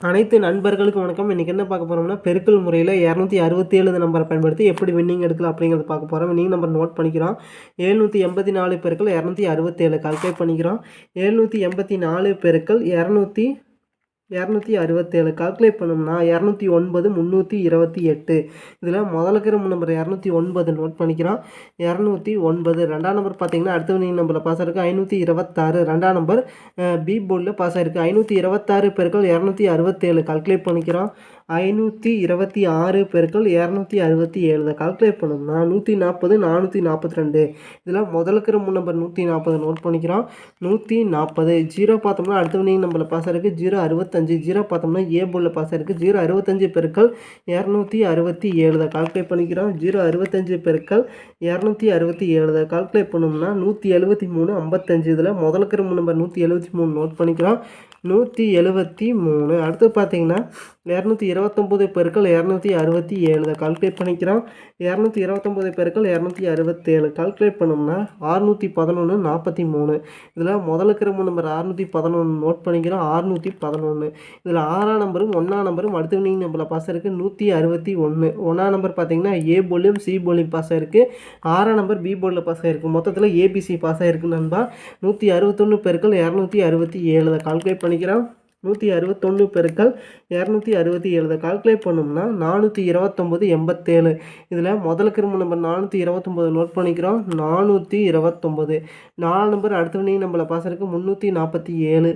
அனைத்து நண்பர்களுக்கும் வணக்கம். இன்றைக்கி என்ன பார்க்க போகிறோம்னா பெருக்கல் முறையில் இரநூத்தி அறுபத்தேழு நம்பரை பயன்படுத்தி எப்படி வின்னிங் எடுக்கலாம் அப்படிங்கிறத பார்க்க போகிறோம் வின்னிங் நம்பர் நோட் பண்ணிக்கிறோம். எழுநூற்றி எண்பத்தி நாலு பெருக்கள் இரநூத்தி அறுபத்தேழு. கால்குலேட் பண்ணிக்கிறோம். எழுநூற்றி எண்பத்தி நாலு பெருக்கள் இரநூத்தி இரநூத்தி அறுபத்தேழு கால்குலேட் பண்ணோம்னா இரநூத்தி ஒன்பது முந்நூற்றி இருபத்தி எட்டு. இதில் முதல்ல இருக்கிற நம்பர் இரநூத்தி ஒன்பது நோட் பண்ணிக்கிறோம். இரநூத்தி ஒன்பது ரெண்டாம் நம்பர் பார்த்தீங்கன்னா அடுத்த நம்பரில் பாஸ் ஆயிருக்கு. ஐநூற்றி இருபத்தாறு ரெண்டாம் நம்பர் பி போர்டில் பாஸ் ஆயிருக்கு. ஐநூற்றி இருபத்தாறு பேருக்கள் இரநூத்தி அறுபத்தேழு கால்குலேட் பண்ணிக்கிறோம். ஐநூற்றி இருபத்தி ஆறு பெருக்கள் இரநூத்தி அறுபத்தி ஏழு. இதை கால்குலேட் பண்ணோம்னா நூற்றி நாற்பது நானூற்றி நாற்பத்தி ரெண்டு. இதில் முதல்ல இருக்கிற மூணு நம்பர் நூற்றி நாற்பது நோட் பண்ணிக்கிறோம். நூற்றி நாற்பது. ஜீரோ பார்த்தோம்னா அடுத்த வினிங் நம்பரில் பாஸ் ஆயிருக்கு ஜீரோ அறுபத்தஞ்சு. ஜீரோ பார்த்தோம்னா ஏ போர்டில் பாஸ் ஆயிருக்கு ஜீரோ அறுபத்தஞ்சு பெருக்கள் இரநூத்தி அறுபத்தி ஏழு. இதை கால்குலேட் பண்ணிக்கிறோம். ஜீரோ அறுபத்தஞ்சு பெருக்கள் இரநூத்தி அறுபத்தி ஏழு. இதை கால்குலேட் பண்ணோம்னா நூற்றி எழுபத்தி மூணு ஐம்பத்தஞ்சு. இதில் முதல்ல இருக்கிற மூணு நம்பர் நூற்றி எழுபத்தி மூணு நோட் பண்ணிக்கிறோம். நூற்றி எழுபத்தி மூணு. அடுத்து பார்த்தீங்கன்னா இரநூத்தி இருபத்தொம்போது பெருக்கள் இரநூத்தி அறுபத்தி ஏழு. இதை கால்குலேட் பண்ணிக்கிறோம். இரநூத்தி இருபத்தொம்போது பெருக்கள் இரநூத்தி அறுபத்தேழு. கால்குலேட் பண்ணோம்னா ஆறுநூற்றி பதினொன்று நாற்பத்தி மூணு. இதில் முதல்ல இருக்கிற மூணு நம்பர் ஆறுநூற்றி பதினொன்று நோட் பண்ணிக்கிறோம். ஆறுநூற்றி பதினொன்று இதில் ஆறாம் நம்பரும் ஒன்றாம் நம்பரும் அடுத்த வினிங் நம்பரில் பாஸ் இருக்குது நூற்றி அறுபத்தி ஒன்று ஒன்றாம் நம்பர் பார்த்தீங்கன்னா ஏ போலியும் சி போலியும் பாஸ் இருக்குது ஆறாம் நம்பர் பி போலில் பாஸ் ஆகிருக்கு மொத்தத்தில் ஏபிசி பாஸ் ஆகிருக்கு நண்பா. நூற்றி அறுபத்தொன்று பெருக்கள் இரநூத்தி அறுபத்தி ஏழு. இதை கால்குலேட் பண்ணிக்கிறோம் நூற்றி அறுபத்தொன்று பெருக்கள் இரநூத்தி அறுபத்தி ஏழு. கால்குலேட் பண்ணோம்னா நானூற்றி இருபத்தொம்போது எண்பத்தேழு. இதில் முதல் கிரும நம்பர் நானூற்றி இருபத்தொம்போது நோட் பண்ணிக்கிறோம். நானூற்றி இருபத்தொம்போது நாலு நம்பர் அடுத்த வினிங் நம்மளை பாஸ் இருக்குது முந்நூற்றி நாற்பத்தி ஏழு.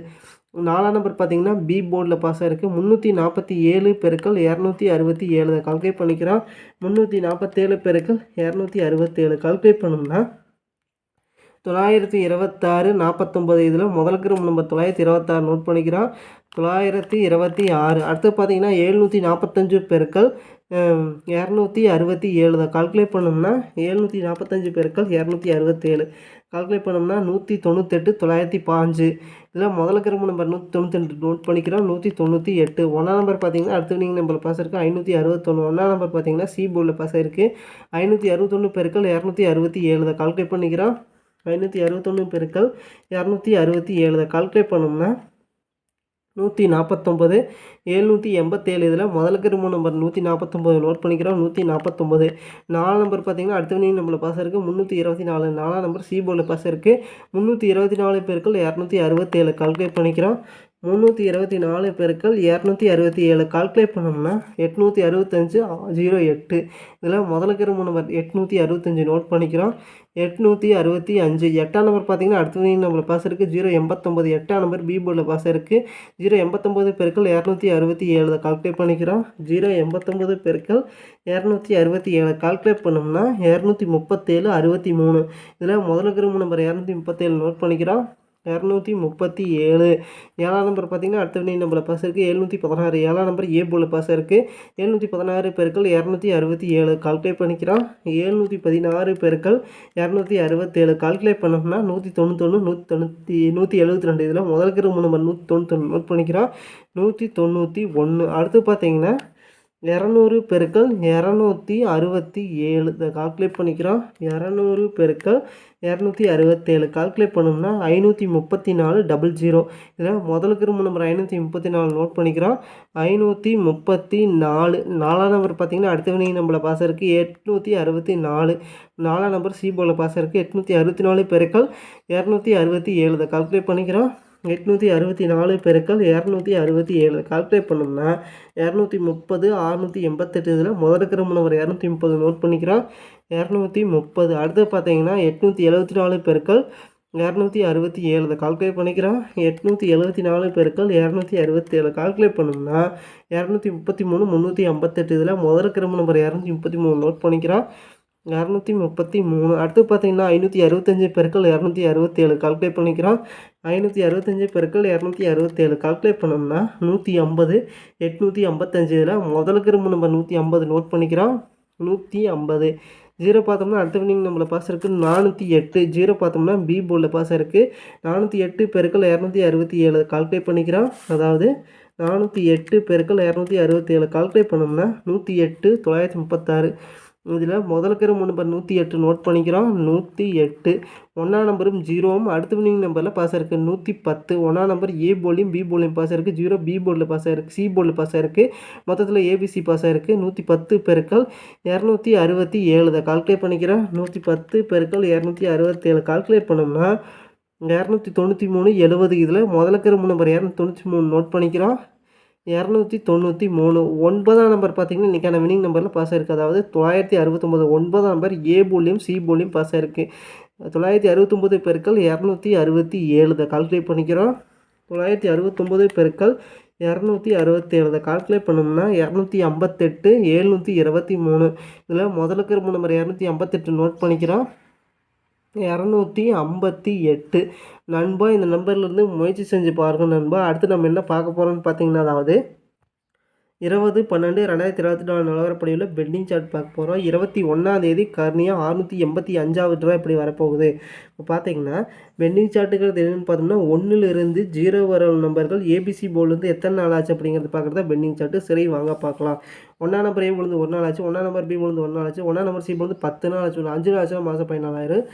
நாலாம் நம்பர் பார்த்தீங்கன்னா பி போர்டில் பாஸ் இருக்குது முந்நூற்றி நாற்பத்தி ஏழு பெருக்கள் இரநூத்தி அறுபத்தி ஏழு. கால்குலேட் பண்ணிக்கிறோம். முந்நூற்றி நாற்பத்தேழு பெருக்கள் இரநூத்தி அறுபத்தேழு. கால்குலேட் பண்ணோம்னா தொள்ளாயிரத்தி இருபத்தாறு நாற்பத்தொம்பது இதில் முதல் கிரும் நம்பர் தொள்ளாயிரத்தி இருபத்தாறு நோட் பண்ணிக்கிறோம். தொள்ளாயிரத்தி இருபத்தி ஆறு. அடுத்து பார்த்தீங்கன்னா எழுநூற்றி நாற்பத்தஞ்சு பெருக்கள் இரநூத்தி அறுபத்தி ஏழு தான். கால்குலேட் பண்ணோம்னா எழுநூற்றி நாற்பத்தஞ்சு பெருக்கள் இரநூத்தி அறுபத்தேழு கால்குலேட் பண்ணோம்னா நூற்றி தொண்ணூத்தெட்டு தொள்ளாயிரத்தி பாஞ்சு இதில் முதல்ல கிரம நம்பர் நூற்றி தொண்ணூத்தெட்டு நோட் பண்ணிக்கிறோம். நூற்றி தொண்ணூற்றி எட்டு. ஒன்றாம் நம்பர் பார்த்தீங்கன்னா அடுத்த நீங்கள் நம்பர் பாஸ் இருக்குது ஐநூற்றி அறுபத்தொன்று ஒன்றாம் நம்பர் பார்த்தீங்கன்னா சி போர்டில் பாஸ் ஆயிருக்கு. ஐநூற்றி அறுபத்தொன்று பெருக்கள் இரநூத்தி அறுபத்தி ஏழு தான். கால்குலேட் பண்ணிக்கிறோம். ஐநூற்றி அறுபத்தொன்று பெருக்கள் இரநூத்தி அறுபத்தி ஏழு. இதை கால்குலேட் பண்ணோம்னா நூற்றி நாற்பத்தொம்பது எழுநூற்றி எண்பத்தேழு. இதில் முதல் கிரும நம்பர் நூற்றி நாற்பத்தொம்பது நோட் பண்ணிக்கிறோம் நூற்றி நாற்பத்தொம்பது நாலு நம்பர் பார்த்தீங்கன்னா அடுத்த வினிங் நம்மளை பாஸ் இருக்குது முந்நூற்றி இருபத்தி நாலு. நாலாம் நம்பர் சி போர்டில் பாஸ் இருக்குது முந்நூற்றி இருபத்தி நாலு பேருக்குள் இரநூத்தி அறுபத்தேழு. கால்குலேட் பண்ணிக்கிறோம். முந்நூற்றி இருபத்தி நாலு பெருக்கள் இரநூத்தி அறுபத்தி ஏழு. கால்குலேட் பண்ணோம்னா எட்நூற்றி அறுபத்தஞ்சு ஜீரோ எட்டு. இதில் முதல்ல கிரும நம்பர் எட்நூற்றி அறுபத்தஞ்சு நோட் பண்ணிக்கிறோம். எட்நூற்றி அறுபத்தி அஞ்சு. எட்டாம் நம்பர் பார்த்தீங்கன்னா அடுத்த நம்பர் பாஸ் இருக்குது ஜீரோ எண்பத்தொம்பது. எட்டாம் நம்பர் பி போர்டில் பாஸ் இருக்குது ஜீரோ எண்பத்தொம்பது பெருக்கள் இரநூத்தி அறுபத்தி ஏழு. கால்குலேட் பண்ணிக்கிறோம். ஜீரோ எண்பத்தொம்பது பெருக்கள் இரநூத்தி அறுபத்தி ஏழு. கால்குலேட் பண்ணோம்னா இரநூத்தி முப்பத்தேழு அறுபத்தி மூணு. இதில் முதல்ல கிரும நம்பர் இரநூத்தி முப்பத்தேழு நோட் பண்ணிக்கிறோம். இரநூத்தி முப்பத்தி ஏழு. ஏழாம் நம்பர் பார்த்தீங்கன்னா அடுத்த வினை நம்பரில் பாஸ் இருக்குது எழுநூற்றி பதினாறு. ஏழாம் நம்பர் ஏ போல் பாஸ் இருக்குது எழுநூற்றி பதினாறு பெருக்கள் இரநூத்தி அறுபத்தி ஏழு. கால்குலேட் பண்ணிக்கிறோம் எழுநூற்றி பதினாறு பெருக்கள் இரநூத்தி அறுபத்தேழு. கால்குலேட் பண்ணோம்னா நூற்றி தொண்ணூத்தொன்று நூற்றி தொண்ணூற்றி நூற்றி எழுபத்தி ரெண்டு. இதில் முதல் கிரும நம்பர் நூற்றி தொண்ணூத்தொன்று நோட் பண்ணிக்கிறோம் நூற்றி தொண்ணூற்றி ஒன்று அடுத்து பார்த்தீங்கன்னா இரநூறு பெருக்கள் இரநூத்தி அறுபத்தி ஏழு. இதை கால்குலேட் பண்ணிக்கிறோம். இரநூறு பெருக்கள் இரநூத்தி அறுபத்தேழு. கால்குலேட் பண்ணோம்னா ஐநூற்றி முப்பத்தி நாலு டபுள் ஜீரோ இதில் முதலுக்கு கிரும நம்பர் ஐநூற்றி முப்பத்தி நாலு நோட் பண்ணிக்கிறோம். ஐநூற்றி முப்பத்தி நாலு நாலாம் நம்பர் பார்த்தீங்கன்னா அடுத்த வினை நம்மளை பாஸ் இருக்குது எட்நூற்றி அறுபத்தி நாலு நாலாம் நம்பர் சி பாஸ் இருக்குது எட்நூற்றி அறுபத்தி நாலு பெருக்கள் இரநூத்தி அறுபத்தி ஏழு. இதை கால்குலேட் பண்ணிக்கிறோம். எட்நூற்றி அறுபத்தி நாலு பெருக்கள் இரநூத்தி அறுபத்தி ஏழு. கால்குலேட் பண்ணோம்னா இரநூத்தி முப்பது அறுநூற்றி எண்பத்தெட்டு இதில் முதல் இருக்கிற நம்பர் இரநூத்தி முப்பது நோட் பண்ணிக்கிறோம். இரநூத்தி முப்பது. அடுத்து பார்த்தீங்கன்னா எட்நூற்றி எழுபத்தி நாலு பெருக்கள் இரநூத்தி அறுபத்தி ஏழு இதை கால்குலேட் பண்ணிக்கிறோம். எட்நூற்றி எழுபத்தி நாலு பெருக்கள் இரநூத்தி அறுபத்தி ஏழு. கால்குலேட் பண்ணோம்னா இரநூத்தி முப்பத்தி மூணு முந்நூற்றி ஐம்பத்தெட்டு இதில் முதல் இருக்கிற நம்பர் இரநூத்தி முப்பத்தி மூணு நோட் பண்ணிக்கிறோம். இரநூத்தி முப்பத்தி மூணு. அடுத்து பார்த்தீங்கன்னா ஐநூற்றி அறுபத்தஞ்சு பெருக்கள் இரநூத்தி அறுபத்தேழு. கால்குலேட் பண்ணிக்கிறோம். ஐநூற்றி அறுபத்தஞ்சு பெருக்கள் இரநூத்தி அறுபத்தேழு. கால்குலேட் பண்ணோம்னா நூற்றி ஐம்பது எட்நூற்றி ஐம்பத்தஞ்சு. இதில் முதலுக்கு ரொம்ப நம்ம நூற்றி ஐம்பது நோட் பண்ணிக்கிறோம். நூற்றி ஐம்பது. ஜீரோ பார்த்தோம்னா அடுத்த வினிங் நம்மளை பாஸ் இருக்குது நானூற்றி எட்டு. ஜீரோ பார்த்தோம்னா பி போர்டில் பாஸ் இருக்குது நானூற்றி எட்டு பெருக்கள் இரநூத்தி அறுபத்தி ஏழு கால்குலேட் பண்ணிக்கிறோம். அதாவது நானூற்றி எட்டு பெருக்கள் இரநூத்தி அறுபத்தி ஏழு கால்குலேட் பண்ணோம்னா நூற்றி எட்டு தொள்ளாயிரத்தி முப்பத்தாறு. இதில் முதல் இருக்கிற மூணு நம்பர் நூற்றி எட்டு நோட் பண்ணிக்கிறோம். நூற்றி எட்டு. ஒன்றாம் நம்பரும் ஜீரோவும். அடுத்த வினிங் நம்பரில் பாஸ் ஆயிருக்கு நூற்றி பத்து. ஒன்றாம் நம்பர் ஏ போலையும் பி போலையும் பாஸ் ஆயிருக்கு ஜீரோ பி போர்டில் பாஸ் ஆயிருக்கு சி போர்டில் பாஸ் ஆயிருக்கு மொத்தத்தில் ஏபிசி பாஸ் ஆயிருக்கு நூற்றி பத்து பெருக்கள் இரநூத்தி அறுபத்தி ஏழு. தான் கால்குலேட் பண்ணிக்கிறேன். நூற்றி பத்து பெருக்கள் இரநூத்தி அறுபத்தேழு கால்குலேட் பண்ணோம்னா இரநூத்தி தொண்ணூற்றி மூணு எழுபது. இதில் முதல்ல இருக்கிற மூணு நம்பர் இரநூத்தி தொண்ணூற்றி மூணு நோட் பண்ணிக்கிறோம். இரநூத்தி தொண்ணூற்றி மூணு. ஒன்பதாம் நம்பர் பார்த்தீங்கன்னா இன்றைக்கான வினிங் நம்பரில் பாஸ் ஆயிருக்கு. அதாவது தொள்ளாயிரத்தி அறுபத்தொம்போது ஒன்பதாம் நம்பர் ஏ போலியும் சி போலியும் பாஸ் ஆயிருக்கு. தொள்ளாயிரத்தி அறுபத்தொம்போது பெருக்கள் இரநூத்தி அறுபத்தி ஏழு இதை கால்குலேட் பண்ணிக்கிறோம். தொள்ளாயிரத்தி அறுபத்தொம்போது பெருக்கள் இரநூத்தி அறுபத்தேழு இதை கால்குலேட் பண்ணோம்னா இரநூத்தி ஐம்பத்தெட்டு ஏழ்நூற்றி இருபத்தி மூணு. இதில் முதலுக்கு இருக்கிற நம்பர் இரநூத்தி ஐம்பத்தெட்டு நோட் பண்ணிக்கிறோம். இரநூத்தி ஐம்பத்தி எட்டு. நண்பா இந்த நம்பர்லேருந்து முயற்சி செஞ்சு பாருங்க நண்பா. அடுத்து நம்ம என்ன பார்க்க போகிறோம்னு பார்த்தீங்கன்னா அதாவது இருபது பன்னெண்டு ரெண்டாயிரத்தி இருபத்தி நாலு நிலவரப்படியில் பெட்டிங் சார்ட் பார்க்க போகிறோம் இருபத்தி ஒன்றாந்தேதி கர்னியாக அறுநூற்றி எண்பத்தி அஞ்சாவது ரூபா இப்படி வரப்போகுது? இப்போ பார்த்தீங்கன்னா பெண்டிங் சார்ட்டுங்கிறது என்னென்னு பார்த்தோம்னா ஒன்றிலிருந்து ஜீரோ வர நம்பர்கள் ஏபிசி போர்டுலேருந்து எத்தனை நாள் ஆச்சு அப்படிங்கிறது பார்க்குறது பெண்டிங் சார்ட்டு சரி வாங்க பார்க்கலாம். ஒன்றா நம்பர் ஏ விழுந்து ஒரு நாள் ஆச்சு ஒன்றா நம்பர் பி விழுந்து ஒரு நாள் ஆச்சு ஒன்றா நம்பர் சி விழுந்து பத்து நாள் ஆச்சு அஞ்சு நாள் ஆச்சு மாதம் பதினாலாயிரம்.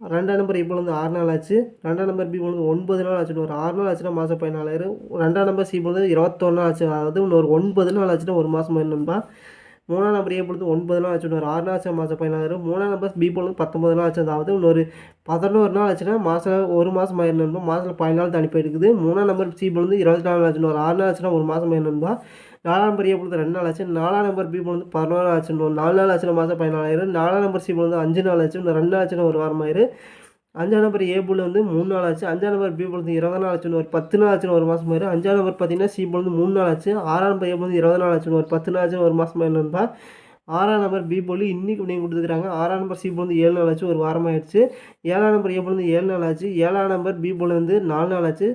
ரெண்டாம் நம்பர் இப்போ வந்து ஆறு நாள் ஆச்சு. ரெண்டாம் நம்பர் பி வந்து ஒன்பது நாள் ஆச்சு ஒரு ஆறு நாள் ஆச்சுன்னா மாதம் பதினாலாயிரம். ரெண்டாம் நம்பர் சி வந்து இருபத்தொன்று நாள் ஆச்சு. அதாவது இன்னொரு ஒன்பது நாள் ஆச்சுன்னா ஒரு மாதம் என்னன்பா மூணாம் நம்பர் ஏ பொழுது ஒன்பது நாள் ஆச்சு. ஒரு ஆறு நாள் ஆச்சு மாதம் பதினாறு. மூணாம் நம்பர் பி பொழுது பத்தொம்பது நாள் ஆச்சு. அதாவது இன்னொரு பதினோரு நாள் ஆச்சுன்னா மாதம் ஒரு மாதம் ஆயிரம் மாதத்தில் பதினாலு தனி போயிருக்குது மூணாம் நம்பர் சி பொழுது இருபத்தி நாலு ஆச்சுன்னு ஒரு ஆறு நாள் ஆச்சுன்னா ஒரு மாதம் ஆயிரம் நாலாம் நம்பர் ஏ பொழுது ரெண்டு நாள் ஆச்சு. நாலாம் நம்பர் பி பொழுது பதினோரு நாள் ஆச்சு. நாலு நாள் ஆச்சுன்னா மாதம் பதினாலாயிரம். நாலாம் நம்பர் சி பொழுது அஞ்சு நாள் ஆச்சு. இன்னும் ரெண்டு நாள் ஆச்சுன்னா ஒரு வாரம் ஆயிரம். அஞ்சாம் நம்பர் ஏ போல் வந்து மூணு நாள் ஆச்சு. அஞ்சாம் நம்பர் பி பொழுது இருபது நாள் ஆச்சுன்னு ஒரு பத்து நாள் ஆச்சுன்னு ஒரு மாதம் ஆயிரும் அஞ்சாம் நம்பர் பார்த்தீங்கன்னா சி வந்து மூணு நாள் ஆச்சு. ஆறாம் நம்பர் ஏ பொழுது இருபது நாள் ஆச்சுன்னு ஒரு பத்து நாள் ஆச்சுன்னு ஒரு மாதம் ஆயிருந்தா ஆறாம் நம்பர் பி போல் இன்றைக்கி நீங்கள் கொடுத்துருக்காங்க. ஆறாம் நம்பர் சி போல் ஏழு நாள் ஆச்சு. ஒரு வாரம் ஆயிடுச்சு ஏழாம் நம்பர் ஏ போல் ஏழு நாள் ஆச்சு. ஏழாம் நம்பர் பி போல் வந்து நாலு நாள் ஆச்சு.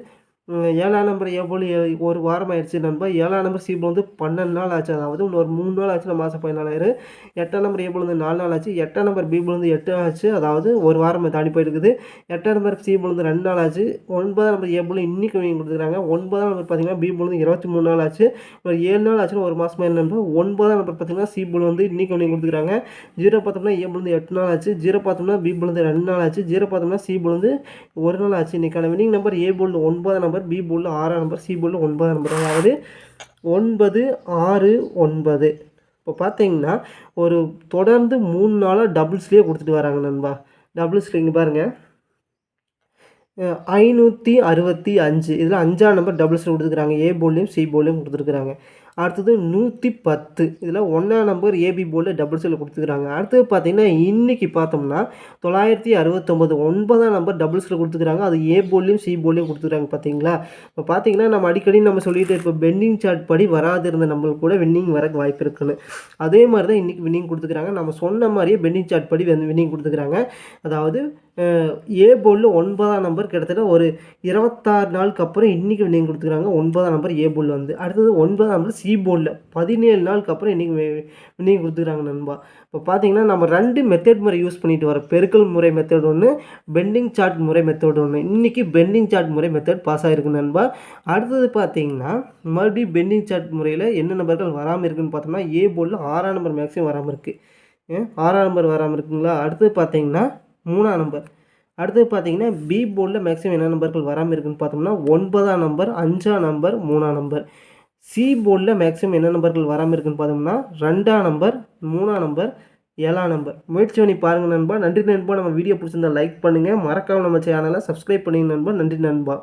ஏழாம் நம்பர் எவ்வளோ ஒரு வாரம் ஆயிடுச்சு நண்பா ஏழாம் நம்பர் சி வந்து பன்னெண்டு நாள் ஆச்சு அதாவது இன்னொரு மூணு நாள் ஆச்சு மாதம் பதினாலாயிரம் எட்டாம் நம்பர் ஏபிள் வந்து நாலு நாள் ஆச்சு எட்டாம் நம்பர் பீபிள் வந்து எட்டு ஆச்சு அதாவது ஒரு வாரம் தாண்டி போயிருக்குது எட்டாம் நம்பர் சி வந்து ரெண்டு நாள் ஆச்சு ஒன்பதாம் நம்பர் ஏபிள் போல் இன்றைக்கி கொடுத்துருக்காங்க ஒன்பதாம் நம்பர் பார்த்தீங்கன்னா பீபிள் வந்து இருபத்தி மூணு நாள் ஆச்சு ஒரு ஏழு நாள் ஆச்சுன்னு ஒரு மாதம் என்ன நண்பா ஒன்பதாம் நம்பர் பார்த்தீங்கன்னா சீபிள் வந்து இன்றைக்கி அவங்க கொடுத்துருக்காங்க ஜீரோ பார்த்தோம்னா ஏபிள் வந்து எட்டு நாள் ஆச்சு ஜீரோ பார்த்தோம்னா பீபிள் வந்து ரெண்டு நாள் ஆச்சு ஜீரோ பார்த்தோம்னா சீபிள் வந்து ஒரு நாள் ஆச்சு இன்றைக்கான வினிங் நம்பர் ஏபிள் ஒன்பதாம் நம்பர் நம்பர் பி போலில் ஆறாம் நம்பர் சி போலில் ஒன்பதாம் நம்பர். அதாவது ஒன்பது ஆறு ஒன்பது. இப்போ பார்த்தீங்கன்னா ஒரு தொடர்ந்து மூணு நாளாக டபுள்ஸ்லேயே கொடுத்துட்டு வராங்க நண்பா. டபுள்ஸில் இங்கே பாருங்கள் ஐநூற்றி அறுபத்தி அஞ்சு. இதில் அஞ்சாம் நம்பர் டபுள்ஸில் கொடுத்துருக்குறாங்க. ஏ போல்லையும் சி போல்லையும் கொடுத்துருக்குறாங்க. அடுத்தது நூற்றி பத்து. இதில் ஒன்றாம் நம்பர் ஏபி போர்டில் டபுள் செல் கொடுத்துக்கிறாங்க அடுத்தது பார்த்தீங்கன்னா இன்றைக்கி பார்த்தோம்னா தொள்ளாயிரத்தி அறுபத்தொம்பது ஒன்பதாம் நம்பர் டபுள் செல் கொடுத்துக்கிறாங்க அது ஏ போர்ட்லேயும் சி போர்ட்லேயும் கொடுத்துக்கிறாங்க பார்த்தீங்களா? இப்போ பார்த்தீங்கன்னா நம்ம அடிக்கடி நம்ம சொல்லிட்டு இப்போ பெண்டிங் சார்ட் படி வராது இருந்த நம்மளுக்கு கூட வின்னிங் வர வாய்ப்பு இருக்குன்னு. அதே மாதிரி தான் இன்றைக்கி வின்னிங் கொடுத்துக்கிறாங்க நம்ம சொன்ன மாதிரியே பெண்டிங் சார்ட் படி வந்து வின்னிங் கொடுத்துக்கிறாங்க அதாவது ஏ போர்டில் ஒன்பதாம் நம்பர் கிட்டத்தட்ட ஒரு இருபத்தாறு நாளுக்கு அப்புறம் இன்றைக்கி வின்னிங் கொடுத்துக்கிறாங்க. ஒன்பதாம் நம்பர் ஏ போர்டில் வந்து. அடுத்தது ஒன்பதாம் நம்பர் சி போர்டில் பதினேழு நாளுக்கு அப்புறம் இன்றைக்கி வின்னிங் கொடுத்துக்கிறாங்க நண்பா. இப்போ பார்த்தீங்கன்னா நம்ம ரெண்டு மெத்தட் முறை யூஸ் பண்ணிட்டு வரோம் பெருக்கல் முறை மெத்தட் ஒன்று பெண்டிங் சார்ட் முறை மெத்தட் ஒன்று இன்றைக்கி பெண்டிங் சார்ட் முறை மெத்தட் பாஸ் ஆகிருக்கு நண்பா. அடுத்தது பார்த்தீங்கன்னா மறுபடியும் பெண்டிங் சார்ட் முறையில் என்ன நம்பர்கள் வராமல் இருக்குன்னு பார்த்தோம்னா ஏ போர்டில் ஆறாம் நம்பர் மேக்ஸிமம் வராமல் இருக்குது ஆறாம் நம்பர் வராமல் இருக்குங்களா? அடுத்தது பார்த்தீங்கன்னா மூணாம் நம்பர். அடுத்தது பார்த்தீங்கன்னா பி போர்டில் மேக்ஸிமம் என்ன நம்பர்கள் வராமல் இருக்குன்னு பார்த்தோம்னா ஒன்பதாம் நம்பர் அஞ்சாம் நம்பர் மூணாம் நம்பர். சி போர்டில் மேக்ஸிமம் என்ன நம்பர்கள் வராமல் இருக்குன்னு பார்த்தோம்னா ரெண்டாம் நம்பர் மூணாம் நம்பர் ஏழாம் நம்பர். முயற்சி பண்ணி பாருங்கள் நண்பா. நன்றி நண்பா. நம்ம வீடியோ பிடிச்சிருந்தா லைக் பண்ணுங்கள் மறக்காமல் நம்ம சேனலை சப்ஸ்கிரைப் பண்ணிங்க நண்பா. நன்றி நண்பா.